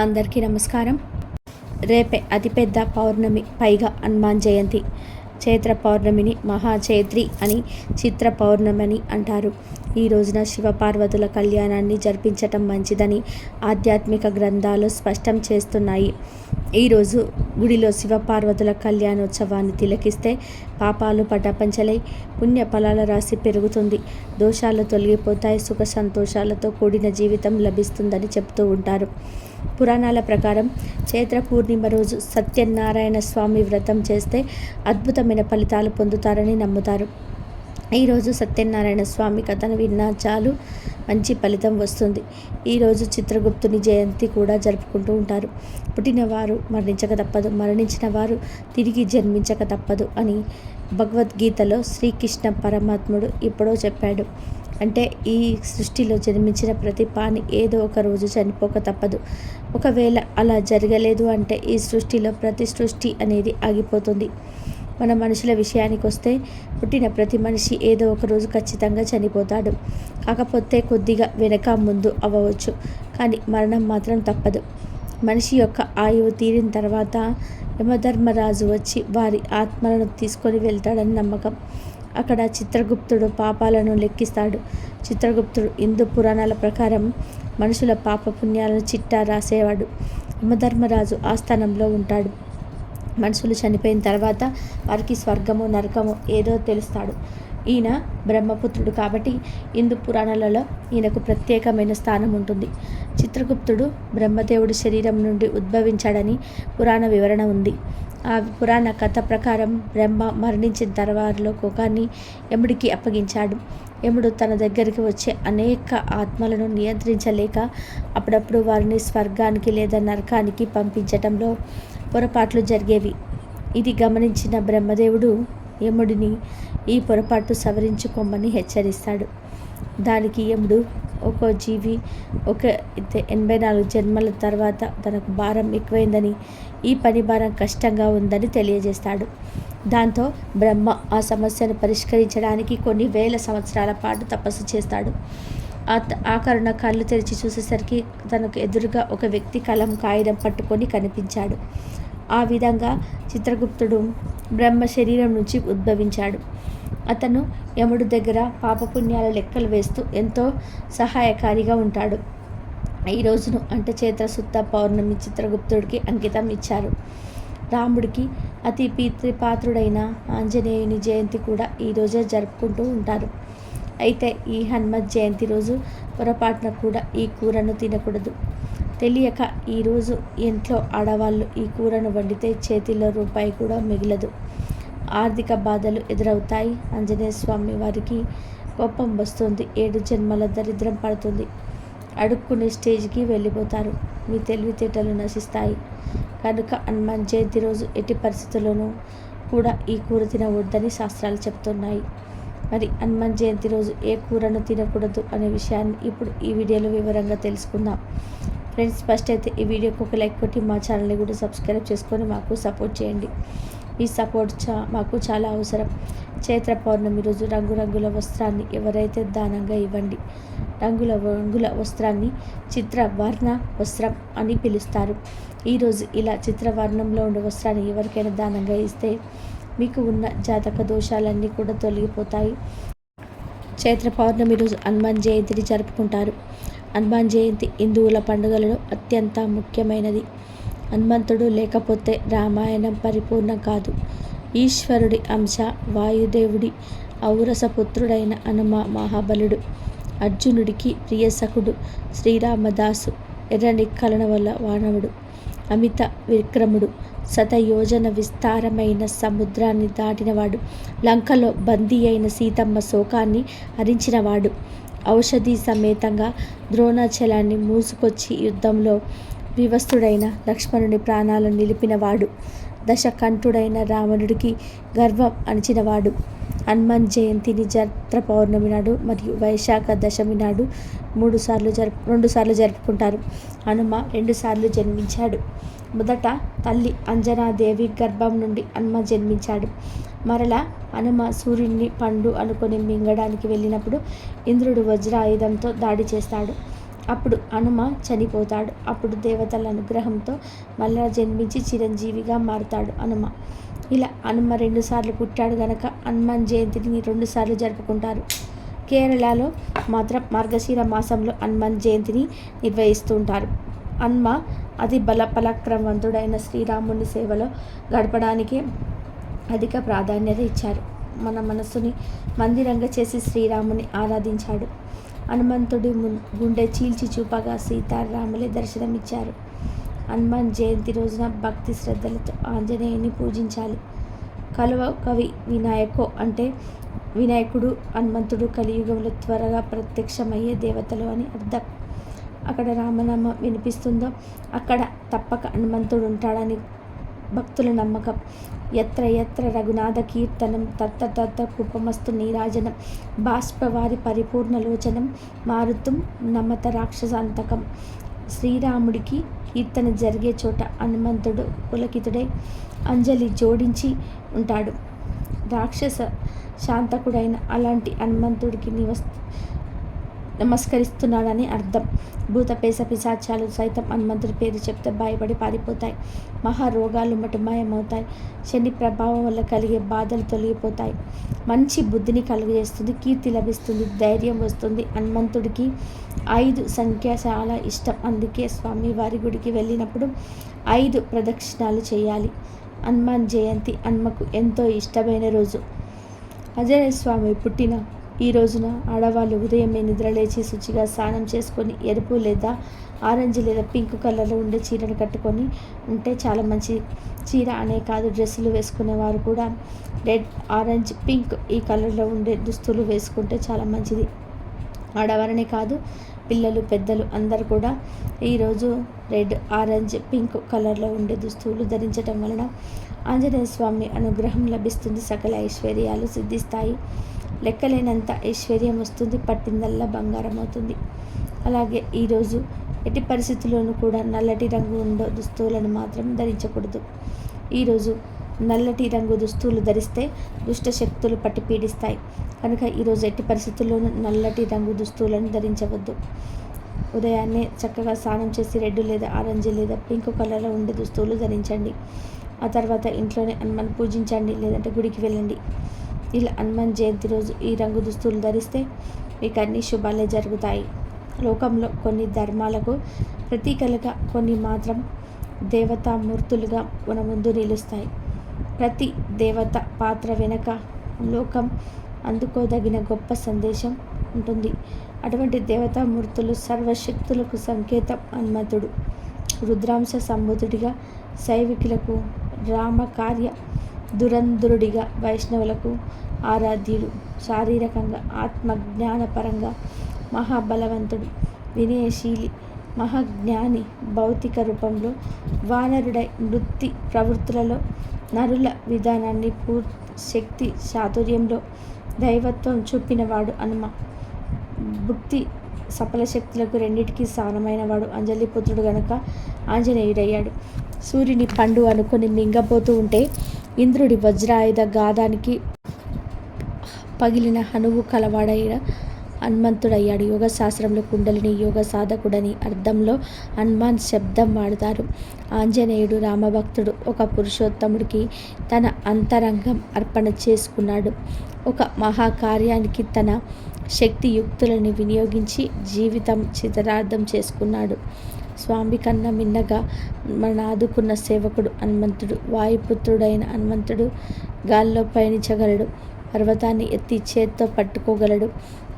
అందరికీ నమస్కారం. రేపే అతిపెద్ద పౌర్ణమి పైగా హనుమాన్ జయంతి. చైత్ర పౌర్ణమిని మహాచైత్రి అని చిత్ర పౌర్ణమి అని అంటారు. ఈ రోజున శివపార్వతుల కళ్యాణాన్ని జరిపించటం మంచిదని ఆధ్యాత్మిక గ్రంథాలు స్పష్టం చేస్తున్నాయి. ఈరోజు గుడిలో శివపార్వతుల కళ్యాణోత్సవాన్ని తిలకిస్తే పాపాలు పటాపంచలై పుణ్య ఫలాల రాశి పెరుగుతుంది. దోషాలు తొలగిపోతాయి సుఖ సంతోషాలతో కూడిన జీవితం లభిస్తుందని చెప్తూ ఉంటారు. పురాణాల ప్రకారం చైత్ర పూర్ణిమ రోజు సత్యనారాయణ స్వామి వ్రతం చేస్తే అద్భుతమైన ఫలితాలు పొందుతారని నమ్ముతారు. ఈరోజు సత్యనారాయణ స్వామి కథను విన్నా చాలు మంచి ఫలితం వస్తుంది. ఈరోజు చిత్రగుప్తుని జయంతి కూడా జరుపుకుంటూ ఉంటారు. పుట్టినవారు మరణించక తప్పదు మరణించిన వారు తిరిగి జన్మించక తప్పదు అని భగవద్గీతలో శ్రీకృష్ణ పరమాత్ముడు ఎప్పుడో చెప్పాడు. అంటే ఈ సృష్టిలో జన్మించిన ప్రతి పాని ఏదో ఒక రోజు చనిపోక తప్పదు. ఒకవేళ అలా జరగలేదు అంటే ఈ సృష్టిలో ప్రతి సృష్టి అనేది ఆగిపోతుంది. మన మనుషుల విషయానికి వస్తే పుట్టిన ప్రతి మనిషి ఏదో ఒక రోజు ఖచ్చితంగా చనిపోతాడు. కాకపోతే కొద్దిగా వెనక ముందు అవ్వవచ్చు. కానీ మరణం మాత్రం తప్పదు. మనిషి యొక్క ఆయువు తీరిన తర్వాత యమధర్మరాజు వచ్చి వారి ఆత్మలను తీసుకొని వెళ్తాడని నమ్మకం. అక్కడ చిత్రగుప్తుడు పాపాలను లెక్కిస్తాడు. చిత్రగుప్తుడు హిందూ పురాణాల ప్రకారం మనుషుల పాప పుణ్యాలను చిట్టా రాసేవాడు. యమధర్మరాజు ఆస్థానంలో ఉంటాడు. మనుషులు చనిపోయిన తర్వాత వారికి స్వర్గము నరకము ఏదో తెలుస్తాడు. ఈయన బ్రహ్మపుత్రుడు కాబట్టి హిందూ పురాణాలలో ఈయనకు ప్రత్యేకమైన స్థానం ఉంటుంది. చిత్రగుప్తుడు బ్రహ్మదేవుడి శరీరం నుండి ఉద్భవించాడని పురాణ వివరణ ఉంది. ఆ పురాణ కథ ప్రకారం బ్రహ్మ మరణించిన తర్వాతలో కోకాన్ని యముడికి అప్పగించాడు. యముడు తన దగ్గరికి వచ్చే అనేక ఆత్మలను నియంత్రించలేక అప్పుడప్పుడు వారిని స్వర్గానికి లేదా నరకానికి పంపించటంలో పొరపాట్లు జరిగేవి. ఇది గమనించిన బ్రహ్మదేవుడు యముడిని ఈ పొరపాటు సవరించుకోమని హెచ్చరిస్తాడు. దానికి యముడు ఒక జీవి ఒక ఎనభై నాలుగు జన్మల తర్వాత తనకు భారం ఎక్కువైందని ఈ పని భారం కష్టంగా ఉందని తెలియజేస్తాడు. దాంతో బ్రహ్మ ఆ సమస్యను పరిష్కరించడానికి కొన్ని వేల సంవత్సరాల పాటు తపస్సు చేస్తాడు. ఆ కరుణ కళ్ళు తెరిచి చూసేసరికి తనకు ఎదురుగా ఒక వ్యక్తి కలం కాగితం పట్టుకొని కనిపించాడు. ఆ విధంగా చిత్రగుప్తుడు బ్రహ్మ శరీరం నుంచి ఉద్భవించాడు. అతను యముడు దగ్గర పాపపుణ్యాల లెక్కలు వేస్తూ ఎంతో సహాయకారిగా ఉంటాడు. ఈ రోజును అంటే చేతసుత్త పౌర్ణమి చిత్రగుప్తుడికి అంకితం ఇచ్చారు. రాముడికి అతి పితృపాత్రుడైన ఆంజనేయుని జయంతి కూడా ఈరోజే జరుపుకుంటూ ఉంటారు. అయితే ఈ హనుమత్ జయంతి రోజు పొరపాటున కూడా ఈ కూరను తినకూడదు. తెలియక ఈరోజు ఇంట్లో ఆడవాళ్ళు ఈ కూరను వండితే చేతిలో రూపాయి కూడా మిగలదు. ఆర్థిక బాధలు ఎదురవుతాయి. ఆంజనేయ స్వామి వారికి కోపం వస్తుంది. ఏడు జన్మల దరిద్రం పడుతుంది. అడుక్కునే స్టేజ్కి వెళ్ళిపోతారు. మీ తెలివితేటలు నశిస్తాయి. కనుక హనుమాన్ జయంతి రోజు ఎట్టి పరిస్థితుల్లోనూ కూడా ఈ కూర తినవద్దని శాస్త్రాలు చెప్తున్నాయి. మరి హనుమాన్ జయంతి రోజు ఏ కూరను తినకూడదు అనే విషయాన్ని ఇప్పుడు ఈ వీడియోలో వివరంగా తెలుసుకుందాం. ఫ్రెండ్స్ ఫస్ట్ అయితే ఈ వీడియోకి ఒక లైక్ కొట్టి మా ఛానల్ని కూడా సబ్స్క్రైబ్ చేసుకొని మాకు సపోర్ట్ చేయండి. మీ సపోర్ట్ చా మాకు చాలా అవసరం. చైత్ర పౌర్ణమి రోజు రంగురంగుల వస్త్రాన్ని ఎవరైతే దానంగా ఇవ్వండి రంగుల రంగుల వస్త్రాన్ని చిత్రవర్ణ వస్త్రం అని పిలుస్తారు. ఈరోజు ఇలా చిత్రవర్ణంలో ఉండే వస్త్రాన్ని ఎవరికైనా దానంగా ఇస్తే మీకు ఉన్న జాతక దోషాలన్నీ కూడా తొలగిపోతాయి. చైత్ర పౌర్ణమి రోజు హనుమాన్ జయంతిని జరుపుకుంటారు. హనుమాన్ జయంతి హిందువుల పండుగలలో అత్యంత ముఖ్యమైనది. హనుమంతుడు లేకపోతే రామాయణం పరిపూర్ణం కాదు. ఈశ్వరుడి అంశ వాయుదేవుడి ఔరసపుత్రుడైన హనుమ మహాబలుడు అర్జునుడికి ప్రియసకుడు శ్రీరామదాసు ఎర్రని కలన వల్ల వానవుడు అమిత విక్రముడు శతయోజన విస్తారమైన సముద్రాన్ని దాటినవాడు లంకలో బందీ అయిన సీతమ్మ శోకాన్ని హరించినవాడు ఔషధి సమేతంగా ద్రోణాచలాన్ని మూసుకొచ్చి యుద్ధంలో వివస్తుడైన లక్ష్మణుని ప్రాణాలను నిలిపినవాడు. దశకంఠుడైన రావణుడికి గర్వం అణిచినవాడు. హనుమాన్ జయంతిని జత్ర పౌర్ణమి నాడు మరియు వైశాఖ దశమి నాడు మూడు సార్లు జరుపు రెండు సార్లు జరుపుకుంటారు. హనుమ రెండుసార్లు జన్మించాడు. మొదట తల్లి అంజనాదేవి గర్భం నుండి హనుమ జన్మించాడు. మరలా హనుమ సూర్యుడిని పండు అనుకొని మింగడానికి వెళ్ళినప్పుడు ఇంద్రుడు వజ్రాయుధంతో దాడి చేస్తాడు. అప్పుడు హనుమ చనిపోతాడు. అప్పుడు దేవతల అనుగ్రహంతో మళ్ళా జన్మించి చిరంజీవిగా మారుతాడు హనుమ. ఇలా హనుమ రెండుసార్లు పుట్టాడు గనక హనుమాన్ జయంతిని రెండుసార్లు జరుపుకుంటారు. కేరళలో మాత్రం మార్గశీర మాసంలో హనుమాన్ జయంతిని నిర్వహిస్తుంటారు హనుమ అతి బలపలక్రమవంతుడైన శ్రీరాముని సేవలో గడపడానికి అధిక ప్రాధాన్యత ఇచ్చారు. మన మనస్సుని మందిరంగా చేసి శ్రీరాముని ఆరాధించాడు. హనుమంతుడి గుండె చీల్చి చూపగా సీతారాములే దర్శనమిచ్చారు. హనుమాన్ జయంతి రోజున భక్తి శ్రద్ధలతో ఆంజనేయుని పూజించాలి. కలువ కవి వినాయకో అంటే వినాయకుడు హనుమంతుడు కలియుగంలో త్వరగా ప్రత్యక్షమయ్యే దేవతలు అని అర్థం. అక్కడ రామనామం వినిపిస్తుందో అక్కడ తప్పక హనుమంతుడు ఉంటాడని భక్తుల నమ్మకం. ఎత్ర ఎత్ర రఘునాథ కీర్తనం తత్త తత్త కుపమస్తు నీరాజనం బాష్పవారి పరిపూర్ణలోచనం మారుతం నమత రాక్షసాంతకం. శ్రీరాముడికి కీర్తన జరిగే చోట హనుమంతుడు పులకితుడై అంజలి జోడించి ఉంటాడు. రాక్షస శాంతకుడైన అలాంటి హనుమంతుడికి నివస్ నమస్కరిస్తున్నాడని అర్థం. భూత పేస పిశాచాలు సైతం హనుమంతుడి పేరు చెప్తే భయపడి పారిపోతాయి. మహారోగాలు మటుమాయమవుతాయి శని ప్రభావం వల్ల కలిగే బాధలు తొలగిపోతాయి. మంచి బుద్ధిని కలుగజేస్తుంది కీర్తి లభిస్తుంది ధైర్యం వస్తుంది. హనుమంతుడికి ఐదు సంఖ్య చాలా ఇష్టం. అందుకే స్వామి వారి గుడికి వెళ్ళినప్పుడు ఐదు ప్రదక్షిణాలు చేయాలి. హనుమాన్ జయంతి హనుమకు ఎంతో ఇష్టమైన రోజు. అజయ స్వామి పుట్టిన ఈ రోజున ఆడవాళ్ళు ఉదయమే నిద్రలేచి శుచిగా స్నానం చేసుకొని ఎరుపు లేదా ఆరెంజ్ లేదా పింక్ కలర్లో ఉండే చీరను కట్టుకొని ఉంటే చాలా మంచి చీర అనే కాదు. డ్రెస్సులు వేసుకునేవారు కూడా రెడ్ ఆరెంజ్ పింక్ ఈ కలర్లో ఉండే దుస్తులు వేసుకుంటే చాలా మంచిది. ఆడవారనే కాదు పిల్లలు పెద్దలు అందరు కూడా ఈరోజు రెడ్ ఆరెంజ్ పింక్ కలర్లో ఉండే దుస్తులు ధరించటం వలన ఆంజనేయ స్వామి అనుగ్రహం లభిస్తుంది. సకల ఐశ్వర్యాలు సిద్ధిస్తాయి. లెక్కలేనంత ఐశ్వర్యం వస్తుంది పట్టిందల్లా బంగారం అవుతుంది. అలాగే ఈరోజు ఎట్టి పరిస్థితుల్లోనూ కూడా నల్లటి రంగు ఉండే దుస్తువులను మాత్రం ధరించకూడదు. ఈరోజు నల్లటి రంగు దుస్తువులు ధరిస్తే దుష్ట శక్తులు పట్టి పీడిస్తాయి. కనుక ఈరోజు ఎట్టి పరిస్థితుల్లోనూ నల్లటి రంగు దుస్తువులను ధరించవద్దు. ఉదయాన్నే చక్కగా స్నానం చేసి రెడ్ లేదా ఆరెంజ్ లేదా పింక్ కలర్లో ఉండే దుస్తువులు ధరించండి. ఆ తర్వాత ఇంట్లోనే హనుమాన్ పూజించండి లేదంటే గుడికి వెళ్ళండి. ఇలా హనుమాన్ జయంతి రోజు ఈ రంగు దుస్తులు ధరిస్తే మీకు అన్ని శుభాలే జరుగుతాయి. లోకంలో కొన్ని ధర్మాలకు ప్రతీకలుగా కొన్ని మాత్రం దేవతామూర్తులుగా మన ముందు నిలుస్తాయి. ప్రతి దేవత పాత్ర వెనక లోకం అందుకోదగిన గొప్ప సందేశం ఉంటుంది. అటువంటి దేవతామూర్తులు సర్వశక్తులకు సంకేతం హనుమంతుడు. రుద్రాంశ సంబుధుడిగా సైవికులకు రామకార్య దురంధరుడిగా వైష్ణవులకు ఆరాధ్యుడు శారీరకంగా ఆత్మజ్ఞానపరంగా మహాబలవంతుడు వినయశీలి మహాజ్ఞాని భౌతిక రూపంలో వానరుడై వృత్తి ప్రవృత్తులలో నరుల విధానాన్ని పూర్తి శక్తి చాతుర్యంలో దైవత్వం చూపినవాడు హనుమ. భుక్తి సఫల శక్తులకు రెండింటికి సమానమైన వాడు అంజలిపుత్రుడు గనక ఆంజనేయుడయ్యాడు. సూర్యుని పండు అనుకొని మింగబోతూ ఉంటే ఇంద్రుడి వజ్రాయుధ గాధానికి పగిలిన హనువు కలవాడైన హనుమంతుడయ్యాడు. యోగ శాస్త్రంలో కుండలిని యోగ సాధకుడని అర్థంలో హనుమాన్ శబ్దం వాడతారు. ఆంజనేయుడు రామభక్తుడు ఒక పురుషోత్తముడికి తన అంతరంగం అర్పణ చేసుకున్నాడు. ఒక మహాకార్యానికి తన శక్తియుక్తులను వినియోగించి జీవితం చితరార్థం చేసుకున్నాడు. స్వామి కన్నా మిన్నగా మన ఆదుకున్న సేవకుడు హనుమంతుడు వాయుపుత్రుడైన హనుమంతుడు గాల్లో పయనించగలడు పర్వతాన్ని ఎత్తి చేత్తో పట్టుకోగలడు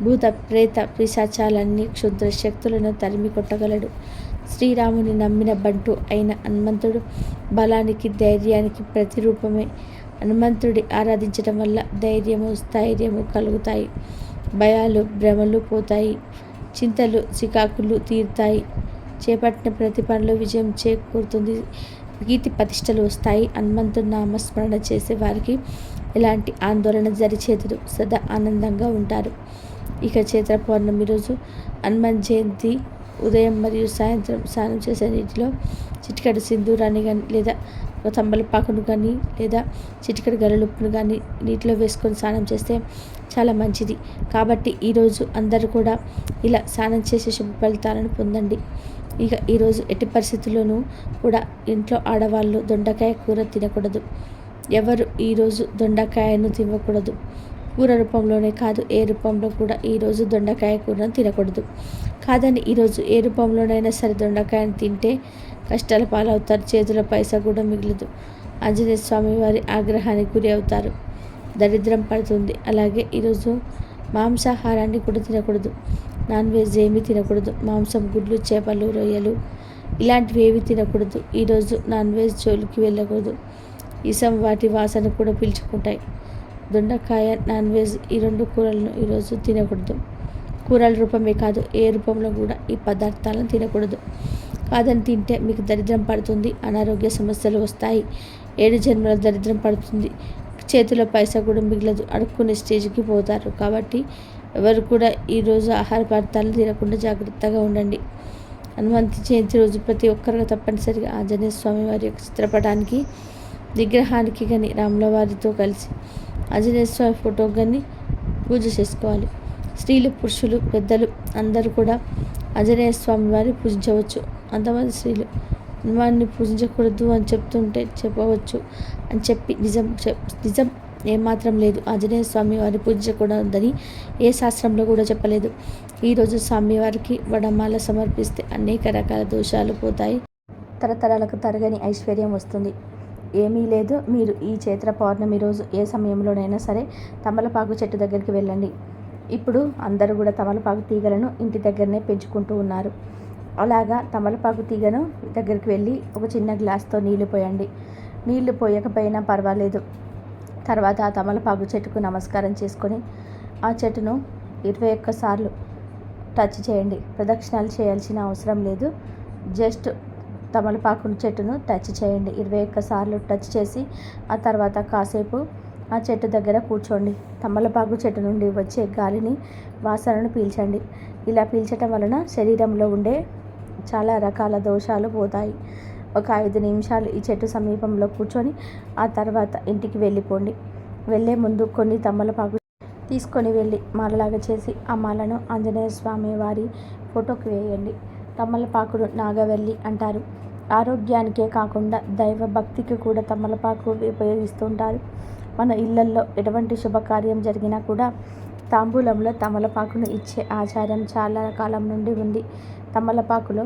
భూత ప్రేత పిశాచాలన్నీ క్షుద్ర శక్తులను తరిమి కొట్టగలడు శ్రీరాముని నమ్మిన బంటు అయిన హనుమంతుడు బలానికి ధైర్యానికి ప్రతిరూపమే. హనుమంతుడి ఆరాధించడం వల్ల ధైర్యము స్థైర్యము కలుగుతాయి. భయాలు భ్రమలు పోతాయి. చింతలు చికాకులు తీరుతాయి. చేపట్టిన ప్రతి పనిలో విజయం చేకూరుతుంది. కీర్తి ప్రతిష్టలు వస్తాయి. హనుమంతుడు నామస్మరణ చేసే వారికి ఎలాంటి ఆందోళన జరిచేతుడు సదా ఆనందంగా ఉంటారు. ఇక చైత్ర పౌర్ణమి రోజు హనుమాన్ జయంతి ఉదయం మరియు సాయంత్రం స్నానం చేసే నీటిలో చిటికడు సింధూరాన్ని కానీ లేదా తంబలపాకును కానీ లేదా చిటికడు గరలుప్పును కానీ నీటిలో వేసుకొని స్నానం చేస్తే చాలా మంచిది. కాబట్టి ఈరోజు అందరూ కూడా ఇలా స్నానం చేసే శుభ ఫలితాలను పొందండి. ఇక ఈరోజు ఎట్టి పరిస్థితుల్లోనూ కూడా ఇంట్లో ఆడవాళ్ళు దొండకాయ కూర తినకూడదు. ఎవరు ఈరోజు దొండకాయను తినకూడదు. కూర రూపంలోనే కాదు ఏ రూపంలో కూడా ఈరోజు దొండకాయ కూరను తినకూడదు. కాదని ఈరోజు ఏ రూపంలోనైనా సరే దొండకాయను తింటే కష్టాల పాలవుతారు చేతుల పైసా కూడా మిగలదు. ఆంజనేయ స్వామి వారి ఆగ్రహానికి గురి అవుతారు. దరిద్రం పడుతుంది. అలాగే ఈరోజు మాంసాహారాన్ని కూడా తినకూడదు. నాన్ వెజ్ ఏమీ తినకూడదు. మాంసం గుడ్లు చేపలు రొయ్యలు ఇలాంటివి ఏవి తినకూడదు. ఈరోజు నాన్ వెజ్ జోలికి వెళ్ళకూడదు. ఇసం వాటి వాసన కూడా పీల్చుకుంటాయి. దొండకాయ నాన్ వెజ్ ఈ రెండు కూరలను ఈరోజు తినకూడదు. కూరల రూపమే కాదు ఏ రూపంలో కూడా ఈ పదార్థాలను తినకూడదు. కాదని తింటే మీకు దరిద్రం పడుతుంది అనారోగ్య సమస్యలు వస్తాయి. ఏడు జన్మల దరిద్రం పడుతుంది. చేతిలో పైసా కూడా మిగలదు. అడుక్కునే స్టేజ్కి పోతారు. కాబట్టి ఎవరు కూడా ఈరోజు ఆహార పదార్థాలు తినకుండా జాగ్రత్తగా ఉండండి. హనుమంతి జయంతి రోజు ప్రతి ఒక్కరు తప్పనిసరిగా ఆంజనేయ స్వామి వారి యొక్క చిత్రపటానికి విగ్రహానికి కానీ రాముల వారితో కలిసి ఆంజనేయ స్వామి ఫోటో కానీ పూజ చేసుకోవాలి. స్త్రీలు పురుషులు పెద్దలు అందరూ కూడా ఆంజనేయ స్వామి వారిని పూజించవచ్చు. అంతమంది స్త్రీలు హనుమాన్ని పూజించకూడదు అని చెప్తుంటే చెప్పవచ్చు అని చెప్పి నిజం నిజం ఏమాత్రం లేదు. ఆంజనేయ స్వామి వారి పూజించకూడదని ఏ శాస్త్రంలో కూడా చెప్పలేదు. ఈరోజు స్వామివారికి వడమాల సమర్పిస్తే అనేక రకాల దోషాలు పోతాయి. తరతరాలకు తరగని ఐశ్వర్యం వస్తుంది. ఏమీ లేదు. మీరు ఈ చైత్ర పౌర్ణమి రోజు ఏ సమయంలోనైనా సరే తమలపాకు చెట్టు దగ్గరికి వెళ్ళండి. ఇప్పుడు అందరూ కూడా తమలపాకు తీగలను ఇంటి దగ్గరనే పెంచుకుంటూ ఉన్నారు. అలాగా తమలపాకు తీగను దగ్గరికి వెళ్ళి ఒక చిన్న గ్లాస్తో నీళ్ళు పోయండి. నీళ్ళు పోయకపోయినా పర్వాలేదు. తర్వాత ఆ తమలపాకు చెట్టుకు నమస్కారం చేసుకొని ఆ చెట్టును ఇరవై ఒక్కసార్లు టచ్ చేయండి. ప్రదక్షిణాలు చేయాల్సిన అవసరం లేదు. జస్ట్ తమలపాకు చెట్టును టచ్ చేయండి. ఇరవై ఒక్కసార్లు టచ్ చేసి ఆ తర్వాత కాసేపు ఆ చెట్టు దగ్గర కూర్చోండి. తమలపాకు చెట్టు నుండి వచ్చే గాలిని వాసనను పీల్చండి. ఇలా పీల్చటం వలన శరీరంలో ఉండే చాలా రకాల దోషాలు పోతాయి. ఒక ఐదు నిమిషాలు ఈ చెట్టు సమీపంలో కూర్చొని ఆ తర్వాత ఇంటికి వెళ్ళిపోండి. వెళ్ళే ముందు కొన్ని తమ్మలపాకు తీసుకొని వెళ్ళి మాలలాగా చేసి ఆ మాలను ఆంజనేయ స్వామి వారి ఫోటోకి వేయండి. తమ్మలపాకును నాగవెల్లి అంటారు. ఆరోగ్యానికే కాకుండా దైవ భక్తికి కూడా తమ్మలపాకు ఉపయోగిస్తుంటారు. మన ఇళ్ళల్లో ఎటువంటి శుభకార్యం జరిగినా కూడా తాంబూలంలో తమలపాకును ఇచ్చే ఆచారం చాలా కాలం నుండి ఉంది. తమలపాకులో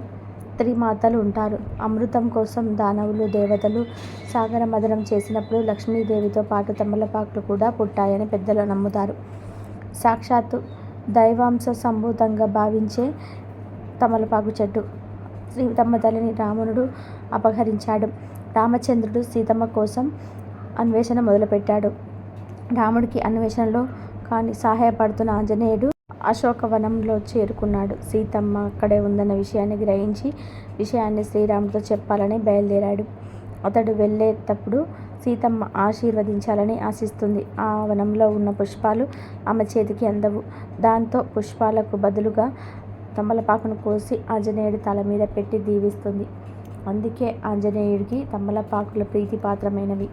త్రిమాతలు ఉంటారు అమృతం కోసం దానవులు దేవతలు సాగర మదనం చేసినప్పుడు లక్ష్మీదేవితో పాటు తమలపాకులు కూడా పుట్టాయని పెద్దలు నమ్ముతారు. సాక్షాత్తు దైవాంశ సంభూతంగా భావించే తమలపాకు చెట్టు. సీతమ్మ తల్లిని రావణుడు అపహరించాడు. రామచంద్రుడు సీతమ్మ కోసం అన్వేషణ మొదలుపెట్టాడు. రాముడికి అన్వేషణలో కానీ సహాయపడుతున్న ఆంజనేయుడు అశోకవనంలో చేరుకున్నాడు. సీతమ్మ అక్కడే ఉందన్న విషయాన్ని గ్రహించి విషయాన్ని శ్రీరాముతో చెప్పాలని బయలుదేరాడు. అతడు వెళ్ళేటప్పుడు సీతమ్మ ఆశీర్వదించాలని ఆశిస్తుంది. ఆ వనంలో ఉన్న పుష్పాలు ఆమె చేతికి అందవు. దాంతో పుష్పాలకు బదులుగా తమలపాకును కోసి ఆంజనేయుడి తల మీద పెట్టి దీవిస్తుంది. అందుకే ఆంజనేయుడికి తమలపాకుల ప్రీతిపాత్రమైనవి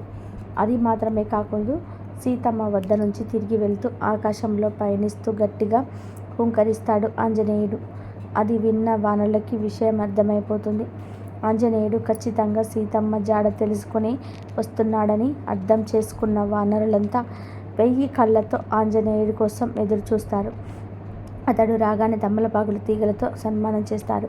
అది మాత్రమే కాకుండా సీతమ్మ వద్ద నుంచి తిరిగి వెళ్తూ ఆకాశంలో పయనిస్తూ గట్టిగా హుంకరిస్తాడు ఆంజనేయుడు. అది విన్న వానలకి విషయం అర్థమైపోతుంది. ఆంజనేయుడు ఖచ్చితంగా సీతమ్మ జాడ తెలుసుకుని వస్తున్నాడని అర్థం చేసుకున్న వానరులంతా వెయ్యి కళ్ళతో ఆంజనేయుడి కోసం ఎదురు చూస్తారు అతడు రాగానే తమ్మలపాకుల తీగలతో సన్మానం చేస్తారు.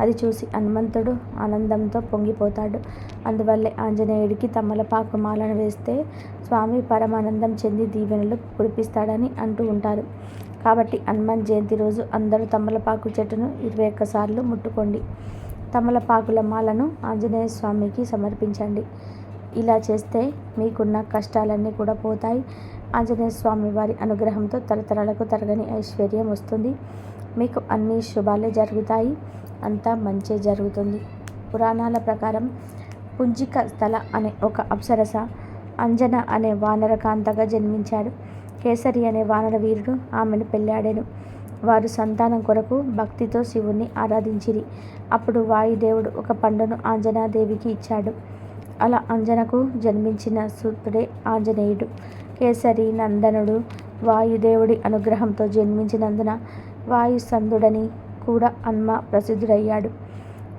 అది చూసి హనుమంతుడు ఆనందంతో పొంగిపోతాడు. అందువల్లే ఆంజనేయుడికి తమలపాకు మాలను వేస్తే స్వామి పరమానందం చెంది దీవెనలు కురిపిస్తాడని అంటూ ఉంటారు. కాబట్టి హనుమాన్ జయంతి రోజు అందరూ తమలపాకు చెట్టును ఇరవై ఒక్కసార్లు ముట్టుకోండి. తమలపాకుల మాలను ఆంజనేయ స్వామికి సమర్పించండి. ఇలా చేస్తే మీకున్న కష్టాలన్నీ కూడా పోతాయి. ఆంజనేయ స్వామి వారి అనుగ్రహంతో తరతరాలకు తరగని ఐశ్వర్యం వస్తుంది. మీకు అన్ని శుభాలే జరుగుతాయి. అంతా మంచి జరుగుతుంది. పురాణాల ప్రకారం పుంజిక స్థల అనే ఒక అప్సరస అంజన అనే వానర కాంతగా జన్మించాడు. కేసరి అనే వానర వీరుడు ఆమెను పెళ్ళాడాడు వారు సంతానం కొరకు భక్తితో శివుణ్ణి ఆరాధించిరి. అప్పుడు వాయుదేవుడు ఒక పండును ఆంజనాదేవికి ఇచ్చాడు. అలా అంజనకు జన్మించిన సూత్రుడే ఆంజనేయుడు. కేసరి నందనుడు వాయుదేవుడి అనుగ్రహంతో జన్మించినందున వాయుసంధుడని కూడా హన్మ ప్రసిద్ధుడయ్యాడు.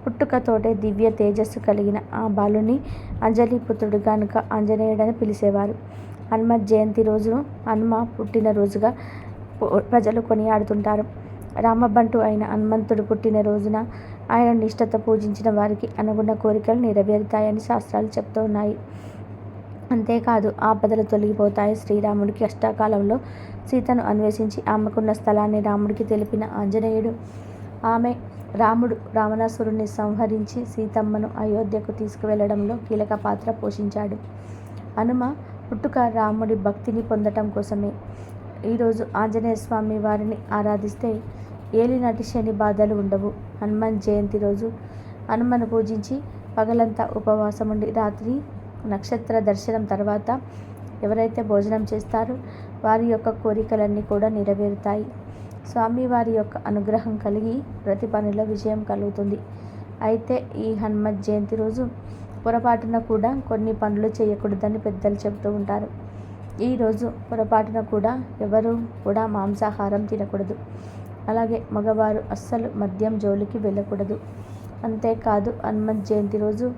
పుట్టుకతోటే దివ్య తేజస్సు కలిగిన ఆ బాలుని అంజలిపుత్రుడు గనుక ఆంజనేయుడని పిలిచేవారు. హనుమ జయంతి రోజు హనుమ పుట్టినరోజుగా ప్రజలు కొనియాడుతుంటారు. రామబంటు అయిన హనుమంతుడు పుట్టిన రోజున ఆయన నిష్టత పూజించిన వారికి అనుగుణ కోరికలు నెరవేరుతాయని శాస్త్రాలు చెప్తూ ఉన్నాయి. అంతేకాదు ఆపదలు తొలగిపోతాయి. శ్రీరాముడికి కష్టకాలంలో సీతను అన్వేషించి ఆమెకున్న స్థలాన్ని రాముడికి తెలిపిన ఆంజనేయుడు ఆమె రాముడు రావణాసురుణ్ణి సంహరించి సీతమ్మను అయోధ్యకు తీసుకువెళ్ళడంలో కీలక పాత్ర పోషించాడు. హనుమ పుట్టుక రాముడి భక్తిని పొందటం కోసమే. ఈరోజు ఆంజనేయ స్వామి వారిని ఆరాధిస్తే ఏలినాటి శని బాధలు ఉండవు. హనుమాన్ జయంతి రోజు హనుమను పూజించి పగలంతా ఉపవాసం ఉండి రాత్రి నక్షత్ర దర్శనం తర్వాత ఎవరైతే భోజనం చేస్తారో వారి యొక్క కోరికలన్నీ కూడా నెరవేరుతాయి. స్వామివారి యొక్క అనుగ్రహం కలిగి ప్రతి పనిలో విజయం కలుగుతుంది. అయితే ఈ హనుమత్ జయంతి రోజు పొరపాటున కూడా కొన్ని పనులు చేయకూడదని పెద్దలు చెబుతూ ఉంటారు. ఈరోజు పొరపాటున కూడా ఎవరు కూడా మాంసాహారం తినకూడదు. అలాగే మగవారు అస్సలు మద్యం జోలికి వెళ్ళకూడదు. అంతేకాదు హనుమత్ జయంతి రోజు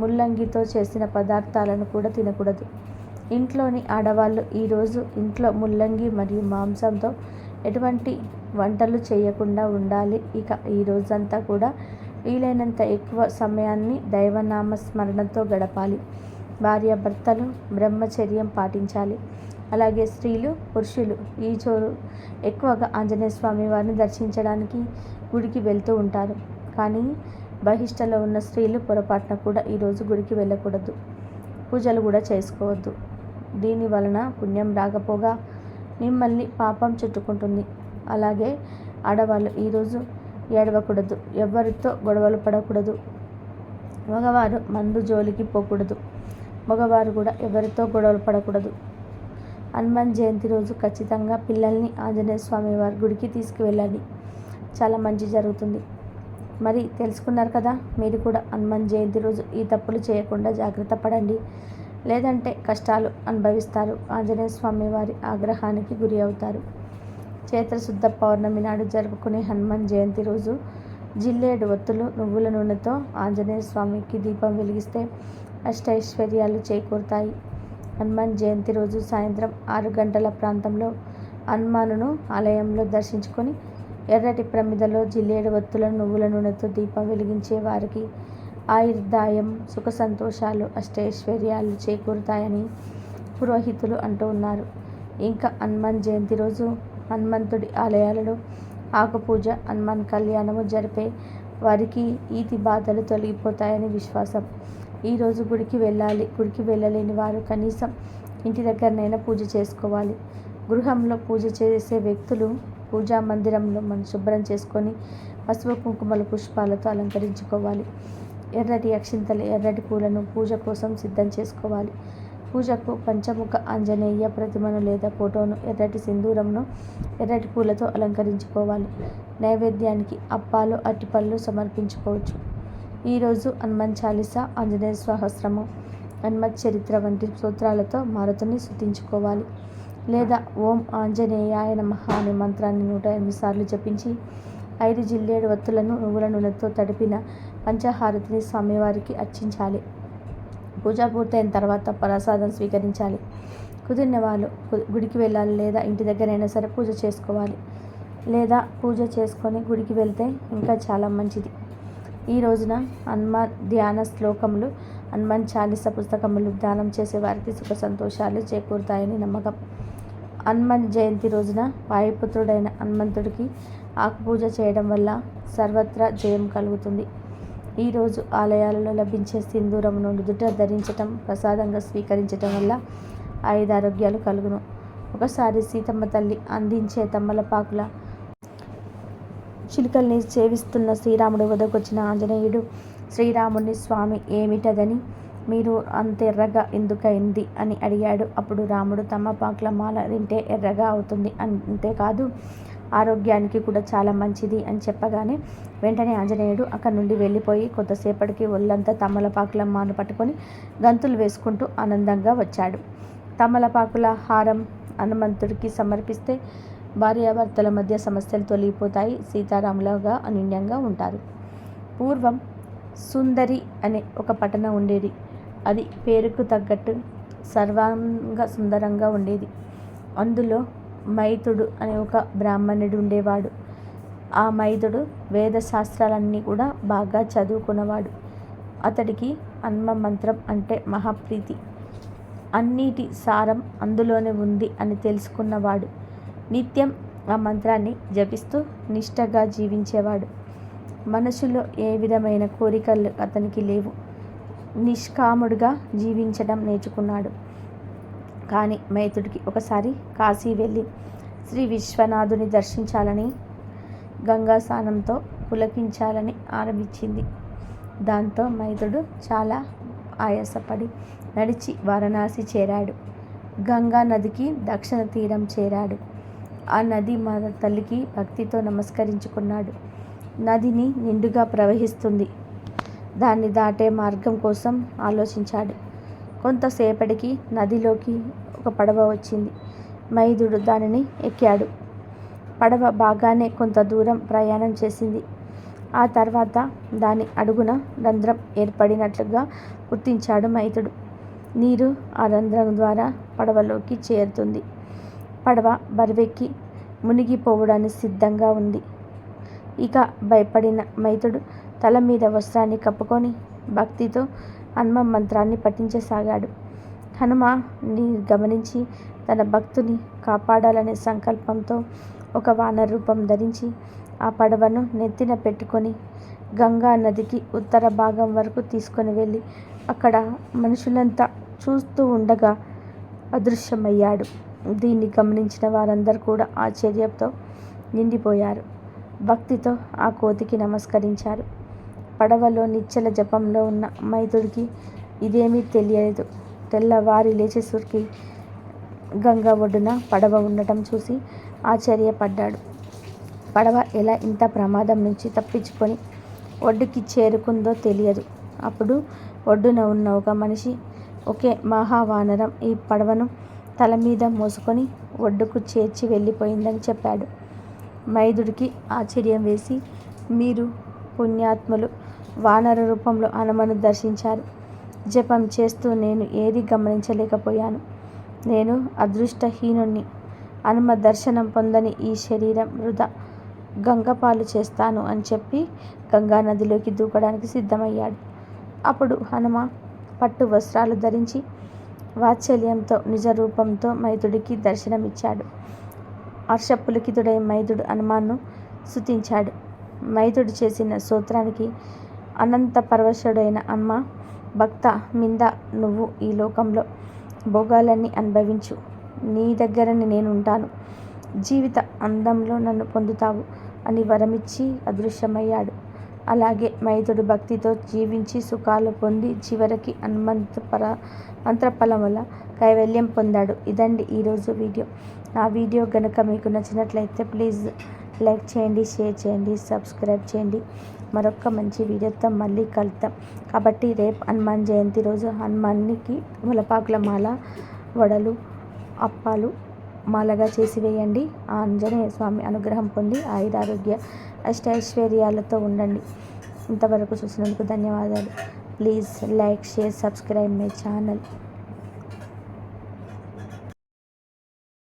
ముల్లంగితో చేసిన పదార్థాలను కూడా తినకూడదు. ఇంట్లోని ఆడవాళ్ళు ఈరోజు ఇంట్లో ముల్లంగి మరియు మాంసంతో ఎటువంటి వంటలు చేయకుండా ఉండాలి. ఇక ఈ రోజంతా కూడా వీలైనంత ఎక్కువ సమయాన్ని దైవనామ స్మరణతో గడపాలి భార్యాభర్తలు బ్రహ్మచర్యం పాటించాలి. అలాగే స్త్రీలు పురుషులు ఈ చోరు ఎక్కువగా ఆంజనేయ స్వామి వారిని దర్శించడానికి గుడికి వెళ్తూ ఉంటారు. కానీ బహిష్టలో ఉన్న స్త్రీలు పొరపాటున కూడా ఈరోజు గుడికి వెళ్ళకూడదు. పూజలు కూడా చేసుకోవద్దు. దీని వలన పుణ్యం రాకపోగా మిమ్మల్ని పాపం చుట్టుకుంటుంది. అలాగే ఆడవాళ్ళు ఈరోజు ఏడవకూడదు. ఎవరితో గొడవలు పడకూడదు. మగవారు మందు జోలికి పోకూడదు. మగవారు కూడా ఎవరితో గొడవలు పడకూడదు. హనుమాన్ జయంతి రోజు ఖచ్చితంగా పిల్లల్ని ఆంజనేయ స్వామి వారి గుడికి తీసుకువెళ్ళాలి చాలా మంచి జరుగుతుంది. మరి తెలుసుకున్నారు కదా మీరు కూడా హనుమాన్ జయంతి రోజు ఈ తప్పులు చేయకుండా జాగ్రత్త పడండి. లేదంటే కష్టాలు అనుభవిస్తారు. ఆంజనేయ స్వామి వారి ఆగ్రహానికి గురి అవుతారు. చైత్రశుద్ధ పౌర్ణమి నాడు జరుపుకునే హనుమాన్ జయంతి రోజు జిల్లేడు ఒత్తులు నువ్వుల నూనెతో ఆంజనేయ స్వామికి దీపం వెలిగిస్తే అష్టైశ్వర్యాలు చేకూరుతాయి. హనుమాన్ జయంతి రోజు సాయంత్రం ఆరు గంటల ప్రాంతంలో హనుమానును ఆలయంలో దర్శించుకొని ఎర్రటి ప్రమిదలో జిల్లేడు ఒత్తుల నువ్వుల నూనెతో దీపం వెలిగించే వారికి ఆయుర్దాయం సుఖ సంతోషాలు అష్టైశ్వర్యాలు చేకూరుతాయని పురోహితులు అంటూ ఉన్నారు. ఇంకా హనుమాన్ జయంతి రోజు హనుమంతుడి ఆలయాలలో ఆకుపూజ హనుమాన్ కళ్యాణము జరిపే వారికి ఈతి బాధలు తొలగిపోతాయని విశ్వాసం. ఈరోజు గుడికి వెళ్ళాలి గుడికి వెళ్ళలేని వారు కనీసం ఇంటి దగ్గరనైనా పూజ చేసుకోవాలి. గృహంలో పూజ చేసే వ్యక్తులు పూజా మందిరంలో మనం శుభ్రం చేసుకొని పసుపు కుంకుమల పుష్పాలతో అలంకరించుకోవాలి. ఎర్రటి అక్షింతలు ఎర్రటి పూలను పూజ కోసం సిద్ధం చేసుకోవాలి. పూజకు పంచముఖ ఆంజనేయ ప్రతిమను లేదా ఫోటోను ఎర్రటి సింధూరంను ఎర్రటి పూలతో అలంకరించుకోవాలి. నైవేద్యానికి అప్పాలు అట్టిపళ్ళు సమర్పించుకోవచ్చు. ఈరోజు హనుమాన్ చాలీస ఆంజనేయ సహస్రము హనుమత్ చరిత్ర వంటి సూత్రాలతో మారుతుని శుద్ధించుకోవాలి లేదా ఓం ఆంజనేయాయ నమః అనే మంత్రాన్ని నూట ఎనిమిది సార్లు జపించి ఐదు జిల్లేడు వత్తులను నువ్వుల నూనెతో తడిపిన పంచహారతిని స్వామివారికి అర్చించాలి. పూజ పూర్తయిన తర్వాత ప్రసాదం స్వీకరించాలి. కుదిరిన వాళ్ళు గుడికి వెళ్ళాలి లేదా ఇంటి దగ్గరైనా సరే పూజ చేసుకోవాలి. లేదా పూజ చేసుకొని గుడికి వెళ్తే ఇంకా చాలా మంచిది. ఈ రోజున హనుమాన్ ధ్యాన శ్లోకములు హనుమాన్ చాలీస పుస్తకములు ధ్యానం చేసే వారికి సుఖ సంతోషాలు చేకూరుతాయని నమ్మకం. హనుమాన్ జయంతి రోజున వాయుపుత్రుడైన హనుమంతుడికి ఆకుపూజ చేయడం వల్ల సర్వత్రా జయం కలుగుతుంది. ఈరోజు ఆలయాలలో లభించే సింధూరమును నుదుట ధరించటం ప్రసాదంగా స్వీకరించటం వల్ల ఐదు ఆరోగ్యాలు కలుగును. ఒకసారి సీతమ్మ తల్లి అందించే తమ్మలపాకుల చిలుకల్ని సేవిస్తున్న శ్రీరాముడు వదకొచ్చిన ఆంజనేయుడు శ్రీరాముని స్వామి ఏమిటదని మీరు అంత ఎర్రగా ఎందుకైంది? అని అడిగాడు. అప్పుడు రాముడు తమపాకుల మాల తింటే ఎర్రగా అవుతుంది. అంతేకాదు ఆరోగ్యానికి కూడా చాలా మంచిది అని చెప్పగానే వెంటనే ఆంజనేయుడు అక్కడి నుండి వెళ్ళిపోయి కొద్దిసేపటికి ఒళ్ళంతా తమలపాకుల మాను పట్టుకొని గంతులు వేసుకుంటూ ఆనందంగా వచ్చాడు. తమలపాకుల హారం హనుమంతుడికి సమర్పిస్తే భార్యాభర్తల మధ్య సమస్యలు తొలగిపోతాయి. సీతారాములుగా అన్యోన్యంగా ఉంటారు. పూర్వం సుందరి అనే ఒక పట్టణం ఉండేది. అది పేరుకు తగ్గట్టు సర్వాంగ సుందరంగా ఉండేది. అందులో మైతుడు అనే ఒక బ్రాహ్మణుడు ఉండేవాడు. ఆ మైతుడు వేద శాస్త్రాలన్నీ కూడా బాగా చదువుకున్నవాడు. అతడికి అన్మ మంత్రం అంటే మహాప్రీతి. అన్నిటి సారం అందులోనే ఉంది అని తెలుసుకున్నవాడు. నిత్యం ఆ మంత్రాన్ని జపిస్తూ నిష్టగా జీవించేవాడు. మనసులో ఏ విధమైన కోరికలు అతనికి లేవు. నిష్కాముడుగా జీవించడం నేర్చుకున్నాడు. కానీ మైతుడికి ఒకసారి కాశీ వెళ్ళి శ్రీ విశ్వనాథుని దర్శించాలని గంగా స్నానంతో పులకించాలని ఆరంభించింది దాంతో మైతుడు చాలా ఆయాసపడి నడిచి వారణాసి చేరాడు. గంగా నదికి దక్షిణ తీరం చేరాడు. ఆ నది మన తల్లికి భక్తితో నమస్కరించుకున్నాడు. నదిని నిండుగా ప్రవహిస్తుంది. దాన్ని దాటే మార్గం కోసం ఆలోచించాడు. కొంతసేపటికి నదిలోకి ఒక పడవ వచ్చింది. మైదుడు దానిని ఎక్కాడు. పడవ బాగానే కొంత దూరం ప్రయాణం చేసింది. ఆ తర్వాత దాని అడుగున రంధ్రం ఏర్పడినట్లుగా గుర్తించాడు మైతుడు నీరు ఆ రంధ్రం ద్వారా పడవలోకి చేరుతుంది. పడవ బరువెక్కి మునిగిపోవడానికి సిద్ధంగా ఉంది. ఇక భయపడిన మైతుడు తల మీద వస్త్రాన్ని కప్పుకొని భక్తితో హనుమ మంత్రాన్ని పఠించసాగాడు. హనుమ ని గమనించి తన భక్తుని కాపాడాలనే సంకల్పంతో ఒక వానర రూపం ధరించి ఆ పడవను నెత్తిన పెట్టుకొని గంగా నదికి ఉత్తర భాగం వరకు తీసుకొని వెళ్ళి అక్కడ మనుషులంతా చూస్తూ ఉండగా అదృశ్యమయ్యాడు. దీన్ని గమనించిన వారందరూ కూడా ఆశ్చర్యంతో నిండిపోయారు. భక్తితో ఆ కోతికి నమస్కరించారు. పడవలో నిచ్చల జపంలో ఉన్న మైదుడికి ఇదేమీ తెలియలేదు. తెల్లవారి లేచేసరికి గంగ ఒడ్డున పడవ ఉండటం చూసి ఆశ్చర్యపడ్డాడు. పడవ ఎలా ఇంత ప్రమాదం నుంచి తప్పించుకొని ఒడ్డుకి చేరుకుందో తెలియదు. అప్పుడు ఒడ్డున ఉన్న ఒక మనిషి ఒకే మహావానరం ఈ పడవను తల మీద మోసుకొని ఒడ్డుకు చేర్చి వెళ్ళిపోయిందని చెప్పాడు. మైదుడికి ఆశ్చర్యం వేసి మీరు పుణ్యాత్ములు వానర రూపంలో హనుమను దర్శించారు. జపం చేస్తూ నేను ఏది గమనించలేకపోయాను. నేను అదృష్టహీనుణ్ణి. హనుమ దర్శనం పొందని ఈ శరీరం వృధా. గంగపాలు చేస్తాను అని చెప్పి గంగా నదిలోకి దూకడానికి సిద్ధమయ్యాడు. అప్పుడు హనుమ పట్టు వస్త్రాలు ధరించి వాత్సల్యంతో నిజ రూపంతో మైతుడికి దర్శనమిచ్చాడు. హర్షపులికితుడై మైదుడు హనుమాన్ను స్తుతించాడు. మైదుడు చేసిన సూత్రానికి అనంత పరవశుడైన అమ్మ భక్త మింద నువ్వు ఈ లోకంలో భోగాలన్నీ అనుభవించు. నీ దగ్గరని నేను ఉంటాను జీవిత అందంలో నన్ను పొందుతావు అని వరమిచ్చి అదృశ్యమయ్యాడు. అలాగే మైతుడు భక్తితో జీవించి సుఖాలు పొంది చివరికి హనుమంత పర మంత్రఫలం వల్ల కైవల్యం పొందాడు. ఇదండి ఈరోజు వీడియో. నా వీడియో కనుక మీకు నచ్చినట్లయితే ప్లీజ్ లైక్ చేయండి షేర్ చేయండి సబ్స్క్రైబ్ చేయండి. మరొక మంచి వీడియోతో మళ్ళీ కలుద్దాం. కాబట్టి రేపు హనుమాన్ జయంతి రోజు హనుమాన్కి ములపాకుల మాల వడలు అప్పాలు మాలగా చేసి వేయండి. ఆంజనేయ స్వామి అనుగ్రహం పొంది ఆయురారోగ్య అష్టైశ్వర్యాలతో ఉండండి. ఇంతవరకు చూసినందుకు ధన్యవాదాలు. Please like share subscribe my channel.